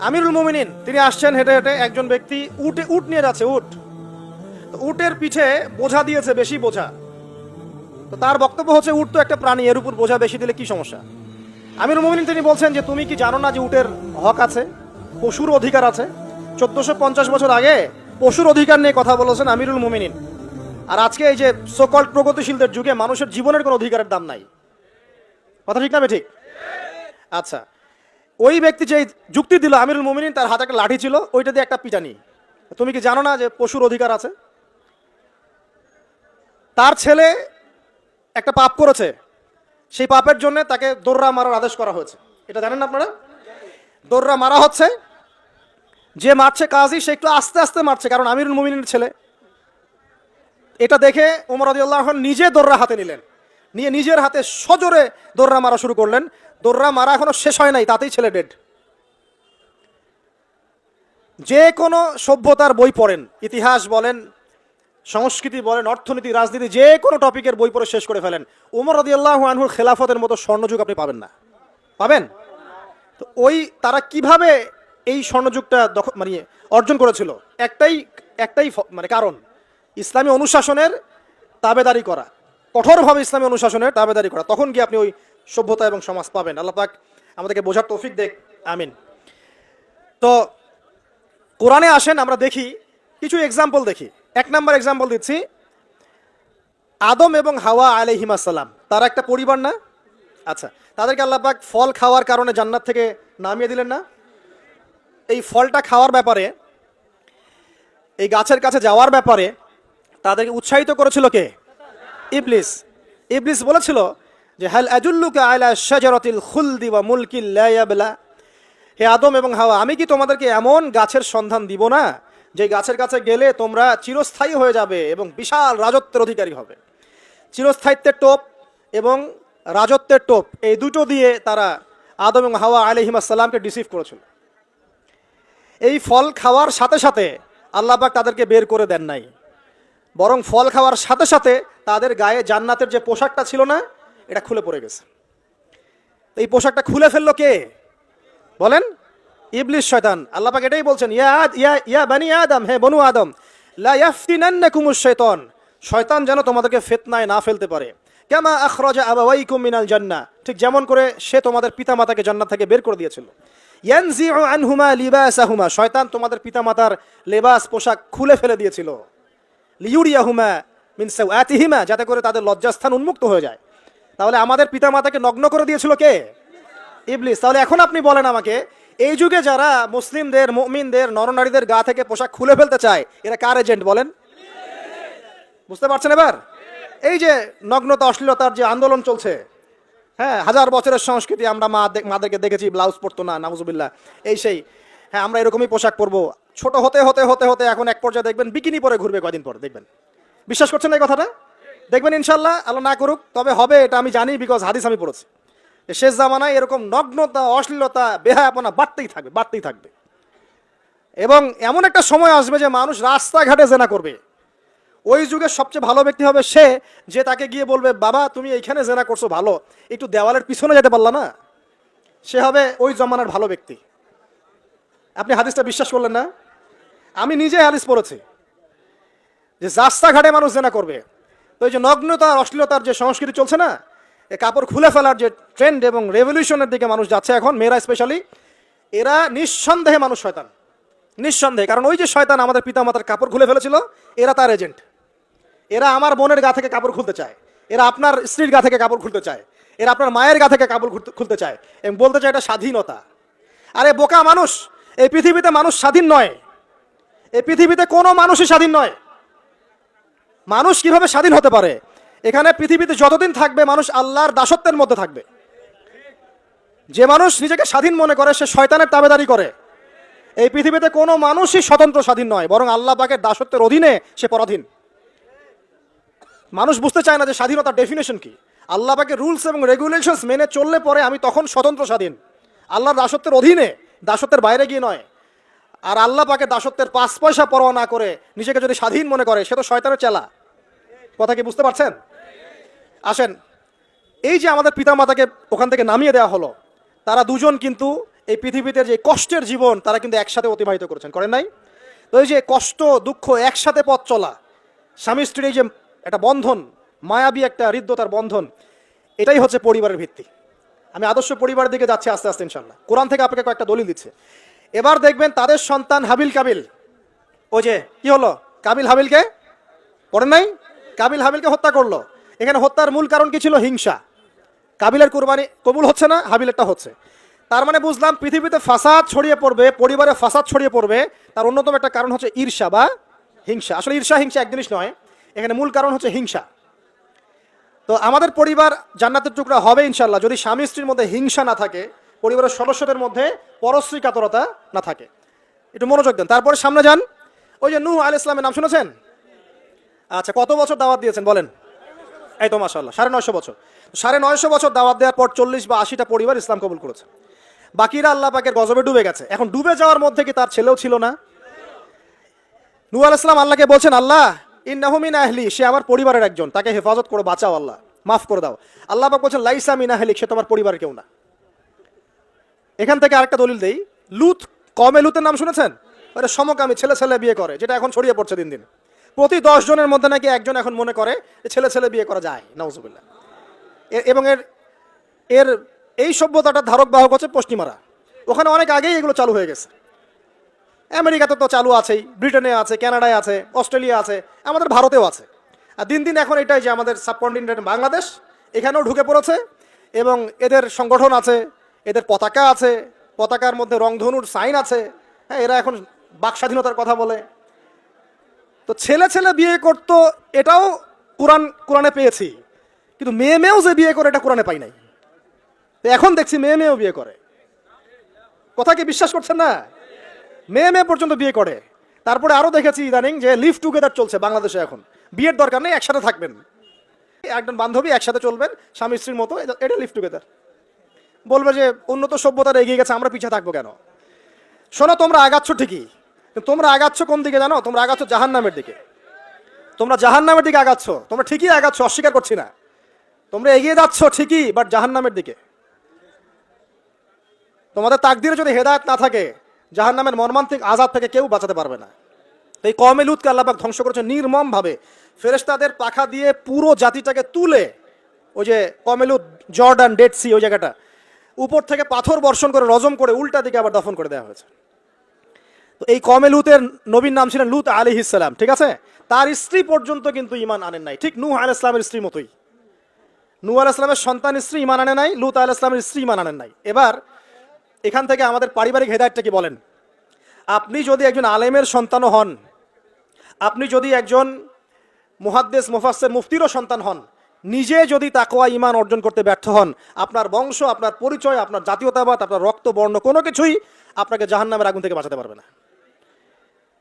আমিরুল মুমিনিন, তিনি আসছেন হেঁটে হেঁটে, একজন ব্যক্তি উটে, উট নিয়ে যাচ্ছে, উট। উটের পিঠে বোঝা দিয়েছে, বেশি বোঝা। তো তার বক্তব্য হচ্ছে, উট তো একটা প্রাণী, এর উপর বোঝা বেশি দিলে কি সমস্যা? আমিরুল মুমিনিন, তিনি বলছেন যে, তুমি কি জানো না যে, উটের হক আছে? পশুর অধিকার আছে? চোদ্দশো পঞ্চাশ বছর আগে পশুর অধিকার নিয়ে কথা বলেছেন আমিরুল মুমিনিন। আর আজকে এই যে সকল প্রগতিশীলদের যুগে মানুষের জীবনের কোনো অধিকারের দাম নাই। কথা ঠিক না ঠিক? আচ্ছা। ওই ব্যক্তি যে যুক্তি দিল আমিরুল মুমিনিন, তার হাতে একটা লাঠি ছিল, ওইটা দিয়ে একটা পিটানি। তুমি কি জানো না যে পশুর অধিকার আছে? তার ছেলে একটা পাপ করেছে, সেই পাপের জন্য তাকে দোররা মারার আদেশ করা হয়েছে। এটা জানেন আপনারা? দোররা মারা হচ্ছে, যে মারছে কাজী, সে একটু আস্তে আস্তে মারছে, কারণ আমিরুল মুমিনের ছেলে। এটা দেখে ওমর আদিউল্লাহ নিজে দোররা হাতে নিলেন, নিয়ে নিজের হাতে সজোরে দোররা মারা শুরু করলেন। দোররা মারা এখনও শেষ হয় নাই, তাতেই ছেলে ডেড যে কোনো সভ্যতার বই পড়েন, ইতিহাস বলেন, সংস্কৃতি বলেন, অর্থনীতি, রাজনীতি, যে কোনো টপিকের বই পড়ে শেষ করে ফেলেন। উমর রদিয়াল্লাহ আনহুর খেলাফতের মতো স্বর্ণযুগ আপনি পাবেন না। পাবেন? তো ওই তারা কীভাবে এই স্বর্ণযুগটা মানে অর্জন করেছিল? একটাই একটাই মানে কারণ, ইসলামী অনুশাসনের তাবেদারি করা। কঠোরভাবে ইসলামী অনুশাসনের তাবেদারি করা। তখন গিয়ে আপনি ওই সভ্যতা এবং সমাজ পাবেন। আল্লাহ পাক আমাদেরকে বোঝার তৌফিক দেখ। আমিন। তো কোরআনে আসেন, আমরা দেখি কিছু এক্সাম্পল দেখি। এক নাম্বার এক্সাম্পল দিচ্ছি। আদম এবং হাওয়া আলাইহিমাসাল্লাম তারা একটা পরিবার না? আচ্ছা তাদেরকে আল্লাহ পাক ফল খাওয়ার কারণে জান্নাত থেকে নামিয়ে দিলেন না? এই ফলটা খাওয়ার ব্যাপারে, এই গাছের কাছে যাওয়ার ব্যাপারে তাদেরকে উৎসাহিত করেছিল কে? ইবলিস। ইবলিস বলেছিল যে, হাল আজুল্লুকে আলা শাজারাতিল খুলদি ওয়া মুলকিল লা হে আদম এবং হাওয়া, আমি কি তোমাদেরকে এমন গাছের সন্ধান দিব না, যে গাছের কাছে গেলে তোমরা চিরস্থায়ী হয়ে যাবে এবং বিশাল রাজত্বের অধিকারী হবে? চিরস্থায়িত্বের টোপ এবং রাজত্বের টোপ, এই দুটো দিয়ে তারা আদম এবং হাওয়া আলহিমাসাল্লামকে ডিসিভ করেছিল। এই ফল খাওয়ার সাথে সাথে আল্লাহ পাক তাদেরকে বের করে দেন নাই। বরং ফল খাওয়ার সাথে সাথে তাদের গায়ে জান্নাতের যে পোশাকটা ছিল না এটা খুলে পড়ে গেছে। এই পোশাকটা খুলে ফেলল কে? বলেন ইবলিশ শয়তান। আল্লাহ পাক এটাই বলছেন, ইয়া ইয়া ইয়া বানি আদম, হে বনু আদম, লা ইয়াফতিনান্নাকুমুশ শাইতান শয়তান যেন তোমাদেরকে ফিতনায় না ফেলতে পারে। কামা আখরাজা আবাওয়াইকুম মিনাল জান্নাহ। ঠিক যেমন করে সে তোমাদের পিতামাতাকে জান্নাত থেকে বের করে দিয়েছিল। ইয়ানজিউ আনহুমা লিবাসাহুমা। শয়তান তোমাদের পিতামাতার লেবাস, পোশাক খুলে ফেলে দিয়েছিল। লিউরিয়াহুমা মিন সাওয়াতিহিমা। যাতে করে তাদের লজ্জাস্থান উন্মুক্ত হয়ে যায়। তাহলে আমাদের পিতামাতাকে নগ্ন করে দিয়েছিল কে? ইবলিস। তাহলে এখন আপনি বলেন আমাকে, এই যুগে যারা মুসলিমদের, মুমিনদের, নরনারীদের গা থেকে পোশাক খুলে ফেলতে চায়, এরা কার এজেন্ট বলেন? বুঝতে পারছেন এবার? এই যে নগ্নতা, অশ্লীলতার যে আন্দোলন চলছে হ্যাঁ হাজার বছরের সংস্কৃতি, আমরা মা মাদেরকে দেখেছি, ব্লাউজ পরতো না নামুজুবিল্লাহ এই সেই হ্যাঁ আমরা এরকমই পোশাক পরবো। ছোট হতে হতে হতে হতে এখন এক পর্যায়ে দেখবেন, বিকিনি পরে ঘুরবে কয়দিন পর, দেখবেন। বিশ্বাস করছেন এই কথাটা? দেখবেন ইনশাল্লাহ, আল্লাহ না করুক, তবে হবে এটা আমি জানি বিকজ হাদিস আমি পড়েছি। শেষ জামানায় এরকম নগ্নতা, অশ্লীলতা, বেহায়াপনা বাড়তেই থাকবে বাড়তেই থাকবে। এবং এমন একটা সময় আসবে যে মানুষ রাস্তাঘাটে জেনা করবে। ওই যুগের সবচেয়ে ভালো ব্যক্তি হবে সে যে তাকে গিয়ে বলবে, বাবা, তুমি এইখানে জেনা করছ, ভালো। একটু দেওয়ালের পিছনে যেতে পারলা না? সে হবে ওই জমানার ভালো ব্যক্তি। আপনি হাদিসটা বিশ্বাস করলেন না? আমি নিজে হাদিস পড়েছি। যে রাস্তাঘাটে মানুষ জেনা করবে। এই যে নগ্নতা অশ্লীলতার যে সংস্কৃতি চলছে না, এ কাপড় খুলে ফেলার যে ট্রেন্ড এবং রেভলিউশনের দিকে মানুষ যাচ্ছে এখন, মেয়েরা স্পেশালি এরা নিঃসন্দেহে মানুষ শয়তান। নিঃসন্দেহে। কারণ ওই যে শয়তান আমাদের পিতামাতার কাপড় খুলে ফেলেছিল, এরা তার এজেন্ট এরা আমার বোনের গা থেকে কাপড় খুলতে চায়। এরা আপনার স্ত্রীর গা থেকে কাপড় খুলতে চায়। এরা আপনার মায়ের গা থেকে কাপড় খুলতে চায়। এবং বলতে চায় এটা স্বাধীনতা। আরে বোকা মানুষ, এই পৃথিবীতে মানুষ স্বাধীন নয়। এই পৃথিবীতে কোনো মানুষই স্বাধীন নয়। মানুষ কীভাবে স্বাধীন হতে পারে? এখানে পৃথিবীতে যতদিন থাকবে, মানুষ আল্লাহর দাসত্বের মধ্যে থাকবে। যে মানুষ নিজেকে স্বাধীন মনে করে, সে শয়তানের তাবেদারি করে। এই পৃথিবীতে কোনো মানুষই স্বতন্ত্র স্বাধীন নয়, বরং আল্লাহ পাকের দাসত্বের অধীনে সে পরাধীন। মানুষ বুঝতে চায় না যে স্বাধীনতার ডেফিনেশন কি। আল্লাহ পাকের রুলস এবং রেগুলেশনস মেনে চললে পরে আমি তখন স্বতন্ত্র স্বাধীন। আল্লাহর দাসত্বের অধীনে, দাসত্বের বাইরে গিয়ে নয়। আর আল্লাহ পাকে দাসত্বের পাঁচ পয়সা পরোয়া না করে নিজেকে যদি স্বাধীন মনে করে, সে তো শয়তানের চেলা। কথা কি বুঝতে পারছেন? আসেন, এই যে আমাদের পিতামাতাকে ওখান থেকে নামিয়ে দেওয়া হলো, তারা দুজন কিন্তু এই পৃথিবীতে যে কষ্টের জীবন, তারা কিন্তু একসাথে অতিবাহিত করেছেন। করেন নাই? তো এই যে কষ্ট, দুঃখ একসাথে পথ চলা, স্বামী স্ত্রীর এই যে একটা বন্ধন, মায়াবী একটা হৃদ্যতার বন্ধন, এটাই হচ্ছে পরিবারের ভিত্তি। আমি আদর্শ পরিবারের দিকে যাচ্ছি আস্তে আস্তে ইনশাল্লাহ কোরআন থেকে আপনাকে কয়েকটা দলিল দিচ্ছে। এবার দেখবেন তাদের সন্তান হাবিল কাবিল। ওই যে, কি হলো? কাবিল হাবিলকে? পড়েন নাই? কাবিল হাবিলকে হত্যা করল। এখানে হত্যার মূল কারণ কি ছিল? হিংসা। কাবিলের কুরবানি কবুল হচ্ছে না, হাবিলেরটা হচ্ছে। তার মানে বুঝলাম পৃথিবীতে ফাসাদ ছড়িয়ে পড়বে, পরিবারে ফাসাদ ছড়িয়ে পড়বে, তার অন্যতম একটা কারণ হচ্ছে ঈর্ষা বা হিংসা। আসলে ঈর্ষা, হিংসা এক জিনিস নয়, এখানে মূল কারণ হচ্ছে হিংসা। তো আমাদের পরিবার জান্নাতের টুকরা হবে ইনশাল্লাহ যদি স্বামী স্ত্রীর মধ্যে হিংসা না থাকে পরিবারের সদস্যদের মধ্যে পরশ্রী কাতরতা না থাকে। একটু মনোযোগ দেন। তারপরে সামনে যান। ওই যে নূহ আল ইসলামের নাম শুনেছেন? আচ্ছা কত বছর দাওয়াত দিয়েছেন বলেন? এই তো মাসাল্লাহ সাড়ে নয়শো বছর। সাড়ে নয়শো বছর দাওয়াত দেওয়ার পর চল্লিশ বা আশিটা পরিবার ইসলাম কবুল করেছে। বাকিরা আল্লাহ পাকের গজবে ডুবে গেছে। এখন ডুবে যাওয়ার মধ্যে কি তার ছেলেও ছিল না? নূ আল ইসলাম আল্লাহকে বলছেন, আল্লাহ ইন্নাহুমিন আহলি, সে আমার পরিবারের একজন। তাকে হেফাজত করে, বাঁচাও আল্লাহ, মাফ করে দাও। আল্লাহ পাক বলছেন, লাইসা মিন আহলিক, সে তোমার পরিবারের কেউ না। এখান থেকে আরেকটা দলিল দেই। লুত, কমে লুতের নাম শুনেছেন? ওটা সমকামী ছেলে ছেলে বিয়ে করে, যেটা এখন ছড়িয়ে পড়ছে দিন দিন। প্রতি দশ জনের মধ্যে নাকি একজন এখন মনে করে যে ছেলে ছেলে বিয়ে করা যায় নওজুবিল্লাহ এ- এবং এর এর এই সভ্যতাটার ধারক বাহক হচ্ছে পশ্চিমারা। ওখানে অনেক আগেই এগুলো চালু হয়ে গেছে। আমেরিকাতে তো চালু আছেই, ব্রিটেনে আছে, কানাডায় আছে, অস্ট্রেলিয়া আছে, আমাদের ভারতেও আছে। আর দিন দিন এখন এটাই যে আমাদের সাবকন্টিনেন্ট বাংলাদেশ, এখানেও ঢুকে পড়েছে, এবং এদের সংগঠন আছে এদের পতাকা আছে, পতাকার মধ্যে রংধনুর সাইন আছে। হ্যাঁ এরা এখন বাক স্বাধীনতার কথা বলে। তো ছেলে ছেলে বিয়ে করতো, এটাও কোরআন, কোরআনে পেয়েছি। কিন্তু মেয়ে মেয়েও যে বিয়ে করে, এটা কোরআনে পাই নাই। তো এখন দেখছি মেয়ে মেয়েও বিয়ে করে। কথা কি বিশ্বাস করছেন না? মেয়ে মেয়ে পর্যন্ত বিয়ে করে। তারপরে আরও দেখেছি ইদানিং যে লিভ টুগেদার চলছে বাংলাদেশে এখন। বিয়ের দরকার নেই, একসাথে থাকবেন। একজন বান্ধবী একসাথে চলবেন, স্বামী স্ত্রীর মতো, এটা লিভ টুগেদার। বলবে যে উন্নত সভ্যতার এগিয়ে গেছে, আমরা পিছিয়ে থাকব কেন? শোনো, তোমরা আগাচ্ছ ঠিকই তোমরা আগাচ্ছ কোন দিকে জানো? তোমরা আগাচ্ছ জাহান নামের দিকে। তোমরা জাহান নামের দিকে আগাচ্ছ, তোমরা ঠিকই আগাচ্ছ, অস্বীকার করছি না। তোমরা এগিয়ে যাচ্ছ ঠিকই বাট জাহান নামের দিকে। তোমাদের তাকদিরে যদি হেদায়ত না থাকে জাহান নামের মর্মান্তিক আজাদ থেকে কেউ বাঁচাতে পারবে না। এই কমে আল্লাহবাক ধ্বংস করেছে নির্মম ভাবে ফেরেশতাদের পাখা দিয়ে পুরো জাতিটাকে তুলে, ওই যে কমেলুত জর্ডান, ডেড সি, ওই জায়গাটা উপর থেকে পাথর বর্ষণ করে রজম করে উল্টা দিকে আবার দফন করে দেওয়া হয়েছে। তো এই কমে লুতের নবীর নাম ছিলেন লুত আলী ইসলাম ঠিক আছে? তার স্ত্রী পর্যন্ত কিন্তু ইমান আনেন নাই। ঠিক নূহ আল ইসলামের স্ত্রী মতোই। নূহ আল ইসলামের সন্তান স্ত্রী ইমান আনে নাই, লুত আল ইসলামের স্ত্রী ইমান আনেন নাই। এবার এখান থেকে আমাদের পারিবারিক হেদায়তটা কি বলেন? আপনি যদি একজন আলেমের সন্তানও হন, আপনি যদি একজন মুহাদ্দেস মুফাসের মুফতিরও সন্তান হন নিজে যদি তাকোয়া ইমান অর্জন করতে ব্যর্থ হন, আপনার বংশ, আপনার পরিচয়, আপনার জাতীয়তাবাদ, আপনার রক্ত, বর্ণ, কোনো কিছুই আপনাকে জাহান্নামের আগুন থেকে বাঁচাতে পারবে না।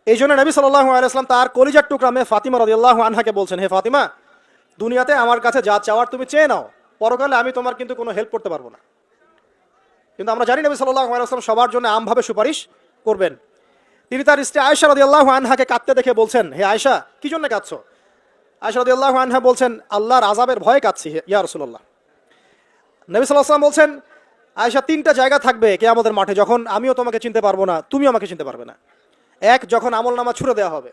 এই জন্য নবী সাল্লাহ আলাইসলাম তার কলিজার টুকরা মেয়ে ফাতিমা রদিয়াল্লাহ আনহাকে বলছেন, হে ফাতিমা, দুনিয়াতে আমার কাছে যা চাওয়ার তুমি চেয়ে নাও, পরকালে আমি তোমার কিন্তু কোনো হেল্প করতে পারব না। কিন্তু আমরা জানি নবী সাল্লাহ আলাইসলাম সবার জন্য আমভাবে সুপারিশ করবেন। তিনি তার স্ত্রী আয়সা রদিয়াল্লাহ আনহাকে কাঁদতে দেখে বলছেন, হে আয়সা কি জন্য কাঁদছো? আয়সা রদিয়াল্লাহ আনহা বলছেন, আল্লাহর আজাবের ভয়ে কাঁদছি হে- ইয়া রসুল্লাহ নবী সাল্লাহ সাল্লাম বলছেন আয়সা তিনটা জায়গা থাকবে কে আমাদের মাঠে, যখন আমিও তোমাকে চিনতে পারব না, তুমিও আমাকে চিনতে পারবে না। এক, যখন আমল নামা ছুড়ে দেওয়া হবে,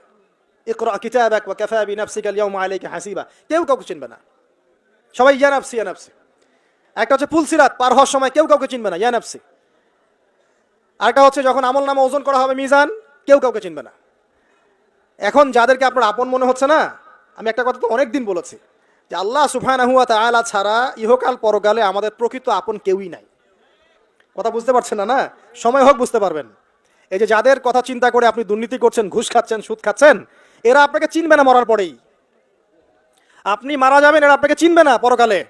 ইকরা কিতাবাক ওয়া কাফা বিনাফসিকা আল-ইয়াওমা আলাইকা হাসিবা। কেউ কাউকে চিনবে না। সবাই, ইয়া নাফসি, ইয়া একটা হচ্ছে পুলসিরাত পার হওয়ার সময় কেউ কাউকে চিনবে না, ইয়া আরেকটা হচ্ছে, যখন আমল নামা ওজন করা হবে মিজান, কেউ কাউকে চিনবে না। এখন যাদেরকে আপনার আপন মনে হচ্ছে না আমি একটা কথা তো অনেক দিন বলেছি যে আল্লাহ সুফানাহু ওয়া তাআলা ছাড়া ইহকাল পরকালে আমাদের প্রকৃত আপন কেউই নাই। কথা বুঝতে পারছেন না না? সময় হোক বুঝতে পারবেন। এই যে যাদের কথা চিন্তা করে আপনি দুর্নীতি করছেন, ঘুষ খাচ্ছেন, সুদ খাচ্ছেন, এরা আপনাকে চিনবে না মরার পরেই। আপনি মারা যাবেন, এরা আপনাকে চিনবে না পরকালে।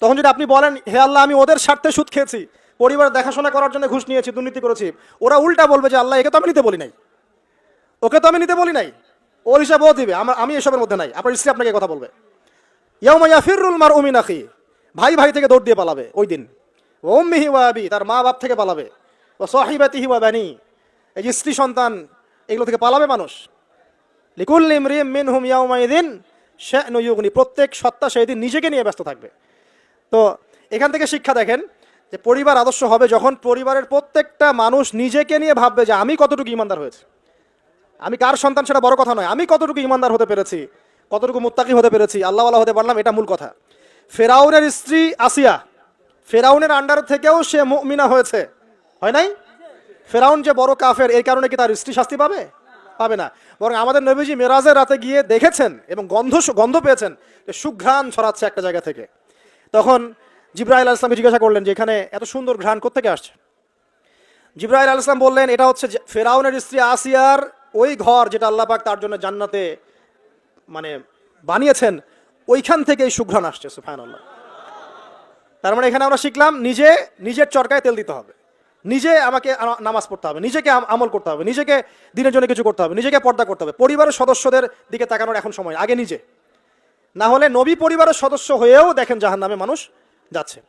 তখন যদি আপনি বলেন, হে আল্লাহ, আমি ওদের স্বার্থে সুদ খেয়েছি পরিবার দেখাশোনা করার জন্য ঘুষ নিয়েছি, দুর্নীতি করেছি। ওরা উল্টা বলবে যে, আল্লাহ, একে তো আমি নিতে বলি নাই। ওকে তো আমি নিতে বলি নাই। ওর হিসাব ও দিবে। আমার আমি এসবের মধ্যে নাই। আপনার স্ত্রী আপনাকে কথা বলবে। ইয়াউমাইয়া ফিরুল মার উমিন আখি। ভাই ভাই থেকে দৌড় দিয়ে পালাবে ওই দিন। ওম্মিহি ওয়া আবি, তার মা বাপ থেকে পালাবে। ও সাহিবাতিহি ওয়া বানি। এই যে স্ত্রী সন্তান, এগুলো থেকে পালাবে মানুষ। লিকুল ইমরিম মিন হুম ইয়াউমাইদিন শানু ইউগনি। প্রত্যেক সত্তা সেই দিন নিজেকে নিয়ে ব্যস্ত থাকবে। তো এখান থেকে শিক্ষা দেখেন যে পরিবার আদর্শ হবে যখন পরিবারের প্রত্যেকটা মানুষ নিজেকে নিয়ে ভাববে যে আমি কতটুকু ইমানদার হয়েছে। আমি কার সন্তান সেটা বড় কথা নয়। আমি কতটুকু ইমানদার হতে পেরেছি, কতটুকু মুত্তাকি হতে পেরেছি, আল্লাহওয়ালা হতে পারলাম, এটা মূল কথা। ফেরাউনের স্ত্রী আসিয়া, ফেরাউনের আন্ডার থেকেও সে মুমিনা হয়েছে। হয় নাই? ফেরাউন যে বড় কাফের এই কারণে কি তার স্ত্রী শাস্তি পাবে? পাবে না। বরং আমাদের নবীজি মেরাজের রাতে গিয়ে দেখেছেন এবং গন্ধ গন্ধ পেয়েছেন যে সুঘ্রাণ ছড়াচ্ছে একটা জায়গা থেকে। তখন জিব্রাহিল ইসলামকে জিজ্ঞাসা করলেন যে, এখানে এত সুন্দর ঘ্রাণ কোথেকে আসছে? জিব্রাহিল আল ইসলাম বললেন, এটা হচ্ছে ফেরাউনের স্ত্রী আসিয়ার ওই ঘর যেটা আল্লাহ পাক তার জন্য জান্নাতে মানে বানিয়েছেন, ওইখান থেকে এই সুঘ্রাণ আসছে সুফান আল্লাহ তার মানে এখানে আমরা শিখলাম নিজে, নিজের চরকায় তেল দিতে হবে। নিজে আমাকে নামাজ পড়তে হবে, নিজেকে আম- আমল করতে হবে, নিজেকে দিনের জন্য কিছু করতে হবে, নিজেকে পর্দা করতে হবে। পরিবারের সদস্যদের দিকে তাকানোর এখন সময়, আগে নিজে। না হলে নবী পরিবারের সদস্য হয়েও দেখেন জাহান নামে মানুষ যাচ্ছে।